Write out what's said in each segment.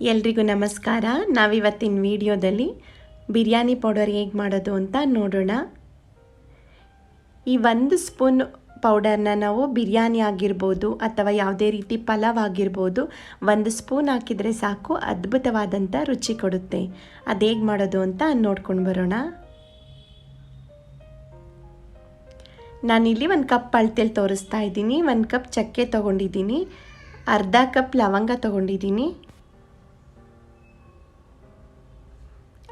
ಎಲ್ರಿಗೂ ನಮಸ್ಕಾರ. ನಾವಿವತ್ತಿನ ವಿಡಿಯೋದಲ್ಲಿ ಬಿರಿಯಾನಿ ಪೌಡರ್ ಹೇಗೆ ಮಾಡೋದು ಅಂತ ನೋಡೋಣ. ಈ ಒಂದು ಸ್ಪೂನ್ ಪೌಡರ್ನ ನಾವು ಬಿರಿಯಾನಿ ಆಗಿರ್ಬೋದು ಅಥವಾ ಯಾವುದೇ ರೀತಿ ಪಲಾವ್ ಆಗಿರ್ಬೋದು ಒಂದು ಸ್ಪೂನ್ ಹಾಕಿದರೆ ಸಾಕು ಅದ್ಭುತವಾದಂಥ ರುಚಿ ಕೊಡುತ್ತೆ. ಅದು ಹೇಗೆ ಮಾಡೋದು ಅಂತ ನೋಡ್ಕೊಂಡು ಬರೋಣ. ನಾನಿಲ್ಲಿ ಒಂದು ಕಪ್ ಅಳ್ತೇಲಿ ತೋರಿಸ್ತಾ ಇದ್ದೀನಿ, ಒಂದು ಕಪ್ ಚಕ್ಕೆ ತೊಗೊಂಡಿದ್ದೀನಿ, ಅರ್ಧ ಕಪ್ ಲವಂಗ ತೊಗೊಂಡಿದ್ದೀನಿ.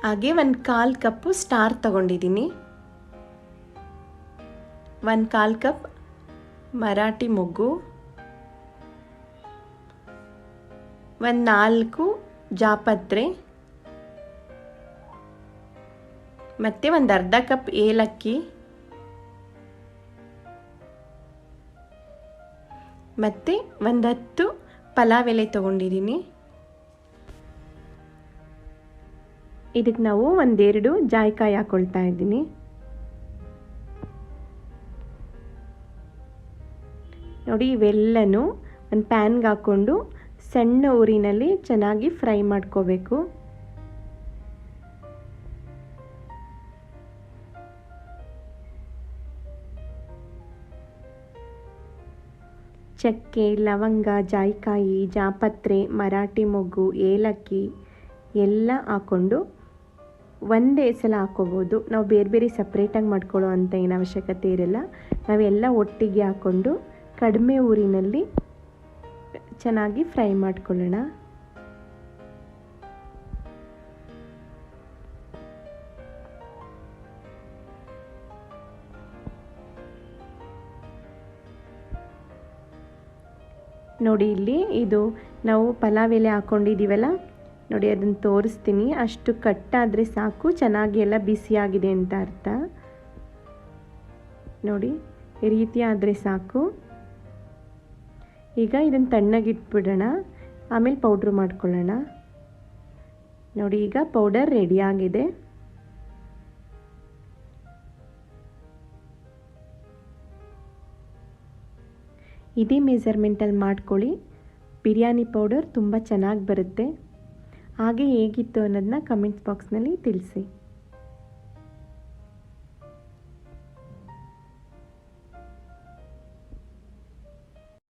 ಹಾಗೆ ಒಂದು ಕಾಲು ಕಪ್ಪು ಸ್ಟಾರ್ ತಗೊಂಡಿದ್ದೀನಿ ಒಂದು ಕಾಲು ಕಪ್ ಮರಾಠಿ ಮೊಗ್ಗು. ಒಂದು ನಾಲ್ಕು ಜಾಪತ್ರೆ. ಮತ್ತು ಒಂದು ಅರ್ಧ ಕಪ್ ಏಲಕ್ಕಿ. ಮತ್ತು ಒಂದು ಹತ್ತು ಪಲಾವ್ ಎಲೆ ತೊಗೊಂಡಿದ್ದೀನಿ ಇದಕ್ಕೆ ನಾವು ಒಂದೆರಡು ಜಾಯ್ಕಾಯಿ ಹಾಕೊಳ್ತಾ ಇದ್ದೀನಿ. ನೋಡಿ, ಇವೆಲ್ಲನೂ ಒಂದು ಪ್ಯಾನ್ಗೆ ಹಾಕ್ಕೊಂಡು ಸಣ್ಣ ಊರಿನಲ್ಲಿ ಚೆನ್ನಾಗಿ ಫ್ರೈ ಮಾಡ್ಕೋಬೇಕು. ಚಕ್ಕೆ, ಲವಂಗ, ಜಾಯಿಕಾಯಿ, ಜಾಪತ್ರೆ, ಮರಾಠಿ ಮೊಗ್ಗು, ಏಲಕ್ಕಿ ಎಲ್ಲ ಹಾಕ್ಕೊಂಡು ಒಂದೇ ಸಲ ಹಾಕ್ಕೋಬೋದು ನಾವು ಬೇರೆ ಬೇರೆ ಸಪ್ರೇಟಾಗಿ ಮಾಡ್ಕೊಳ್ಳೋ ಅಂಥ ಏನು ಅವಶ್ಯಕತೆ ಇರಲ್ಲ. ನಾವೆಲ್ಲ ಒಟ್ಟಿಗೆ ಹಾಕ್ಕೊಂಡು ಕಡಿಮೆ ಊರಿನಲ್ಲಿ ಚೆನ್ನಾಗಿ ಫ್ರೈ ಮಾಡ್ಕೊಳ್ಳೋಣ. ನೋಡಿ ಇಲ್ಲಿ ಇದು ನಾವು ಪಲಾವ್ ಎಲೆ ಹಾಕ್ಕೊಂಡಿದ್ದೀವಲ್ಲ ನೋಡಿ, ಅದನ್ನು ತೋರಿಸ್ತೀನಿ. ಅಷ್ಟು ಕಟ್ಟಾದರೆ ಸಾಕು ಚೆನ್ನಾಗಿ ಎಲ್ಲ ಬಿಸಿಯಾಗಿದೆ ಅಂತ ಅರ್ಥ. ನೋಡಿ, ಈ ರೀತಿ ಆದರೆ ಸಾಕು. ಈಗ ಇದನ್ನು ತಣ್ಣಗಿಟ್ಬಿಡೋಣ. ಆಮೇಲೆ ಪೌಡ್ರ್ ಮಾಡ್ಕೊಳ್ಳೋಣ. ನೋಡಿ, ಈಗ ಪೌಡರ್ ರೆಡಿಯಾಗಿದೆ ಇದೇ ಮೆಜರ್ಮೆಂಟಲ್ಲಿ ಮಾಡ್ಕೊಳ್ಳಿ. ಬಿರಿಯಾನಿ ಪೌಡರ್ ತುಂಬ ಚೆನ್ನಾಗಿ ಬರುತ್ತೆ. ಹಾಗೆ ಹೇಗಿತ್ತು ಅನ್ನೋದನ್ನ ಕಮೆಂಟ್ಸ್ ಬಾಕ್ಸ್ನಲ್ಲಿ ತಿಳಿಸಿ.